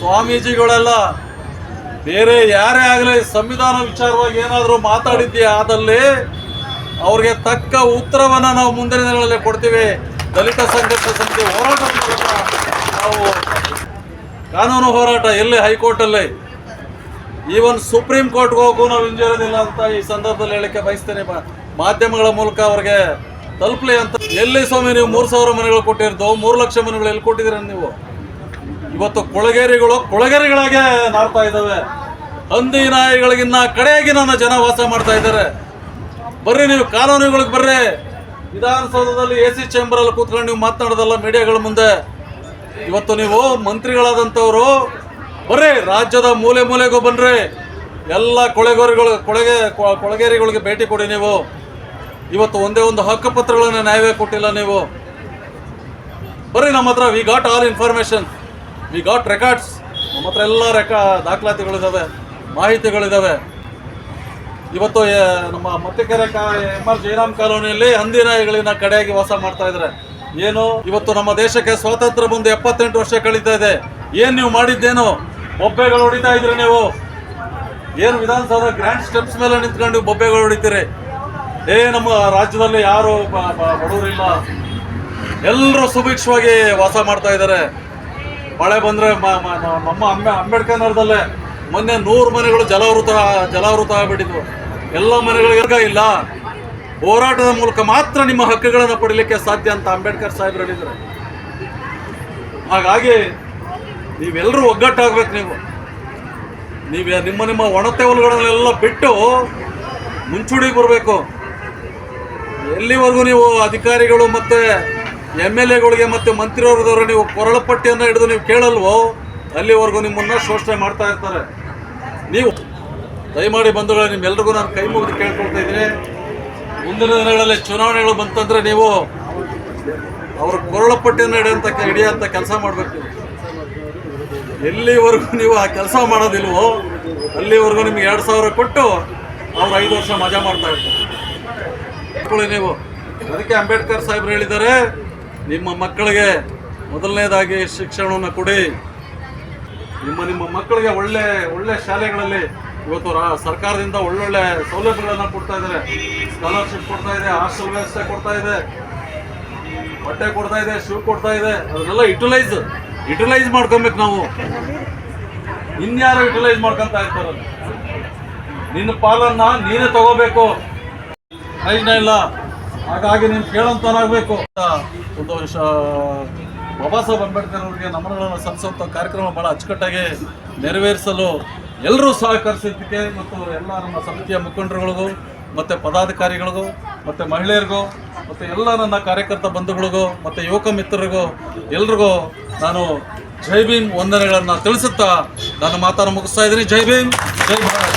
ಸ್ವಾಮೀಜಿಗಳೆಲ್ಲ, ಬೇರೆ ಯಾರೇ ಆಗಲಿ ಸಂವಿಧಾನ ವಿಚಾರವಾಗಿ ಏನಾದರೂ ಮಾತಾಡಿದ್ದೆ ಆದಲ್ಲಿ, ಅವ್ರಿಗೆ ತಕ್ಕ ಉತ್ತರವನ್ನು ನಾವು ಮುಂದಿನ ದಿನಗಳಲ್ಲಿ ಕೊಡ್ತೀವಿ. ದಲಿತ ಸಂಘರ್ಷ ಸಮಿತಿ ಹೋರಾಟ ನಾವು ಕಾನೂನು ಹೋರಾಟ ಎಲ್ಲಿ ಹೈಕೋರ್ಟಲ್ಲಿ? ಈವನ್ ಸುಪ್ರೀಂ ಕೋರ್ಟ್ಗೆ ಹೋಗು ನಾವು ಹಿಂಜರಿದಿಲ್ಲ ಅಂತ ಈ ಸಂದರ್ಭದಲ್ಲಿ ಹೇಳಕ್ಕೆ ಬಯಸ್ತೇನೆ. ಮಾಧ್ಯಮಗಳ ಮೂಲಕ ಅವ್ರಿಗೆ ತಲುಪಲಿ ಅಂತ. ಎಲ್ಲಿ ಸ್ವಾಮಿ ನೀವು ಮೂರು ಸಾವಿರ ಮನೆಗಳು ಕೊಟ್ಟಿರ್ತೋ ಮೂರು ಲಕ್ಷ ಮನೆಗಳು ಎಲ್ಲಿ ಕೊಟ್ಟಿದ್ದೀರ ನೀವು? ಇವತ್ತು ಕೊಳಗೇರಿಗಳು ಕೊಳಗೇರಿಗಳಾಗೆ ನಾಡ್ತಾ ಇದ್ದಾವೆ. ಹಂದಿ ನಾಯಿಗಳಿಗಿನ್ನ ಕಡೆಯಾಗಿ ನನ್ನ ಜನ ವಾಸ ಮಾಡ್ತಾ ಇದ್ದಾರೆ. ಬರ್ರಿ ನೀವು ಕಾನೂನುಗಳಿಗೆ ಬರ್ರಿ. ವಿಧಾನಸೌಧದಲ್ಲಿ ಎ ಸಿ ಚೇಂಬರಲ್ಲಿ ಕೂತ್ಕೊಂಡು ನೀವು ಮಾತನಾಡೋದಲ್ಲ ಮೀಡಿಯಾಗಳ ಮುಂದೆ. ಇವತ್ತು ನೀವು ಮಂತ್ರಿಗಳಾದಂಥವ್ರು, ಬರ್ರಿ, ರಾಜ್ಯದ ಮೂಲೆ ಮೂಲೆಗೂ ಬನ್ರಿ. ಎಲ್ಲ ಕೊಳೆಗೋರಿಗಳು, ಕೊಳಗೆ, ಕೊಳಗೇರಿಗಳಿಗೆ ಭೇಟಿ ಕೊಡಿ ನೀವು. ಇವತ್ತು ಒಂದೇ ಒಂದು ಹಕ್ಕುಪತ್ರಗಳನ್ನು ನ್ಯಾಯವೇ ಕೊಟ್ಟಿಲ್ಲ ನೀವು. ಬರ್ರಿ ನಮ್ಮ ಹತ್ರ we got all information we got records ನಮ್ಮ ಹತ್ರ ಎಲ್ಲ ರೆಕಾ ದಾಖಲಾತಿಗಳಿದ್ದಾವೆ ಮಾಹಿತಿಗಳಿದ್ದಾವೆ ಇವತ್ತು ನಮ್ಮ ಮತ್ತಿಕೆರೆ ಕಾ ಎಂ ಆರ್ ಜಯರಾಮ್ ಕಾಲೋನಿಯಲ್ಲಿ ಹಂದಿನಾಯಿಗಳನ್ನ ಕಡೆಯಾಗಿ ವಾಸ ಮಾಡ್ತಾ ಇದ್ದಾರೆ. ಏನು? ಇವತ್ತು ನಮ್ಮ ದೇಶಕ್ಕೆ ಸ್ವಾತಂತ್ರ್ಯ ಬಂದು ಎಪ್ಪತ್ತೆಂಟು ವರ್ಷ ಕಳೀತಾ ಇದೆ. ಏನು ನೀವು ಮಾಡಿದ್ದೇನು? ಬೊಬ್ಬೆಗಳು ಹೊಡಿತಾ ಇದ್ರಿ ನೀವು. ಏನು ವಿಧಾನಸೌಧ ಗ್ರ್ಯಾಂಡ್ ಸ್ಟೆಪ್ಸ್ ಮೇಲೆ ನಿಂತ್ಕೊಂಡು ಬೊಬ್ಬೆಗಳು ಹೊಡಿತೀರಿ? ಏ, ನಮ್ಮ ರಾಜ್ಯದಲ್ಲಿ ಯಾರು ಬಡವರಿಲ್ಲ. ಎಲ್ಲರೂ ಸುಭಿಕ್ಷವಾಗಿ ವಾಸ ಮಾಡ್ತಾ ಇದ್ದಾರೆ. ಮಳೆ ಬಂದ್ರೆ ನಮ್ಮ ಅಂಬೆ ಅಂಬೇಡ್ಕರ್ ನಗರದಲ್ಲೇ ಮೊನ್ನೆ ನೂರು ಮನೆಗಳು ಜಲಾವೃತ ಜಲಾವೃತ ಆಗ್ಬಿಟ್ಟಿದ್ವು. ಎಲ್ಲ ಮನೆಗಳಿಗೆ ವರ್ಗ ಇಲ್ಲ. ಹೋರಾಟದ ಮೂಲಕ ಮಾತ್ರ ನಿಮ್ಮ ಹಕ್ಕುಗಳನ್ನು ಪಡಿಲಿಕ್ಕೆ ಸಾಧ್ಯ ಅಂತ ಅಂಬೇಡ್ಕರ್ ಸಾಹೇಬ್ರು ಹೇಳಿದ್ರು. ಹಾಗಾಗಿ ನೀವೆಲ್ಲರೂ ಒಗ್ಗಟ್ಟಾಗ್ಬೇಕು ನೀವು. ನೀವು ನಿಮ್ಮ ನಿಮ್ಮ ಒಣತೆ ಹೊಲಗಳನ್ನೆಲ್ಲ ಬಿಟ್ಟು ಮುಂಚೂಣಿಗೆ ಬರಬೇಕು. ಎಲ್ಲಿವರೆಗೂ ನೀವು ಅಧಿಕಾರಿಗಳು ಮತ್ತೆ ಎಂ ಎಲ್ ಎಗಳಿಗೆ ಮತ್ತೆ ಮಂತ್ರಿವರ್ಗದವರು ನೀವು ಕೊರಳಪಟ್ಟಿಯನ್ನು ಹಿಡಿದು ನೀವು ಕೇಳಲ್ವೋ? ಅಲ್ಲಿವರೆಗೂ ನಿಮ್ಮನ್ನ ಶೋಷಣೆ ಮಾಡ್ತಾ ಇರ್ತಾರೆ. ನೀವು ದಯಮಾಡಿ ಬಂಧುಗಳೇ, ನಿಮ್ಮೆಲ್ರಿಗೂ ನಾನು ಕೈ ಮುಗಿದು ಕೇಳ್ಕೊಳ್ತಾ ಇದ್ದೀನಿ. ಮುಂದಿನ ದಿನಗಳಲ್ಲಿ ಚುನಾವಣೆಗಳು ಬಂತಂದ್ರೆ ನೀವು ಅವ್ರ ಕೊರಳಪಟ್ಟಿಯನ್ನು ಹಿಡಿಯಂತ ಹಿಡಿಯೋಂಥ ಕೆಲಸ ಮಾಡಬೇಕು ಎಲ್ಲಿವರೆಗೂ ನೀವು ಆ ಕೆಲಸ ಮಾಡೋದಿಲ್ವೋ, ಅಲ್ಲಿವರೆಗೂ ನಿಮ್ಗೆ ಎರಡು ಸಾವಿರ ಕೊಟ್ಟು ಅವ್ರು ಐದು ವರ್ಷ ಮಜಾ ಮಾಡ್ತಾ ಇರ್ತಾರೆ. ನೀವು. ಅದಕ್ಕೆ ಅಂಬೇಡ್ಕರ್ ಸಾಹೇಬ್ರು ಹೇಳಿದ್ದಾರೆ ನಿಮ್ಮ ಮಕ್ಕಳಿಗೆ ಮೊದಲನೇದಾಗಿ ಶಿಕ್ಷಣವನ್ನು ಕೊಡಿ. ನಿಮ್ಮ ನಿಮ್ಮ ಮಕ್ಕಳಿಗೆ ಒಳ್ಳೆ ಒಳ್ಳೆ ಶಾಲೆಗಳಲ್ಲಿ ಇವತ್ತು ಸರ್ಕಾರದಿಂದ ಒಳ್ಳೊಳ್ಳೆ ಸೌಲಭ್ಯಗಳನ್ನು ಕೊಡ್ತಾ ಇದ್ದಾರೆ. ಸ್ಕಾಲರ್ಶಿಪ್ ಕೊಡ್ತಾ ಇದೆ ಹಾಸ್ಟೆಲ್ ವ್ಯವಸ್ಥೆ ಕೊಡ್ತಾ ಇದೆ, ಬಟ್ಟೆ ಕೊಡ್ತಾ ಇದೆ ಶೂ ಕೊಡ್ತಾ ಇದೆ, ಅದನ್ನೆಲ್ಲ ಯುಟಿಲೈಸ್ ಯುಟಿಲೈಸ್ ಮಾಡ್ಕೊಬೇಕು ನಾವು. ಇನ್ಯಾರು ಯುಟಿಲೈಸ್ ಮಾಡ್ಕೊಂತ ಇರ್ತಾರ. ನಿನ್ನ ಪಾಲನ್ನ ನೀನೇ ತಗೋಬೇಕು. ಪ್ರಯೋಜನ ಇಲ್ಲ. ಹಾಗಾಗಿ ನೀನು ಕೇಳಂತನಾಗಬೇಕು. ಶ ಬಾಬಾ ಸಾಹೇಬ್ ಅಂಬೇಡ್ಕರ್ ಅವರಿಗೆ. ನಮನಗಳನ್ನು ಸಲ್ಲಿಸುವಂಥ ಕಾರ್ಯಕ್ರಮ ಭಾಳ ಅಚ್ಚುಕಟ್ಟಾಗಿ ನೆರವೇರಿಸಲು ಎಲ್ಲರೂ ಸಹಕರಿಸಿದ್ದಕ್ಕೆ ಮತ್ತು ಎಲ್ಲ ನಮ್ಮ ಸಮಿತಿಯ ಮುಖಂಡರುಗಳಿಗೂ, ಮತ್ತು ಪದಾಧಿಕಾರಿಗಳಿಗೂ, ಮತ್ತು ಮಹಿಳೆಯರಿಗೂ, ಮತ್ತು ಎಲ್ಲ ನನ್ನ ಕಾರ್ಯಕರ್ತ ಬಂಧುಗಳಿಗೂ, ಮತ್ತು ಯುವಕ ಮಿತ್ರರಿಗೂ, ಎಲ್ರಿಗೂ ನಾನು ಜೈ ಭೀಮ್ ವಂದನೆಗಳನ್ನು ತಿಳಿಸುತ್ತಾ ನನ್ನ ಮಾತನ್ನು ಮುಗಿಸ್ತಾ ಇದ್ದೀನಿ. ಜೈ ಭೀಮ್, ಜೈ ಭಾರತ್.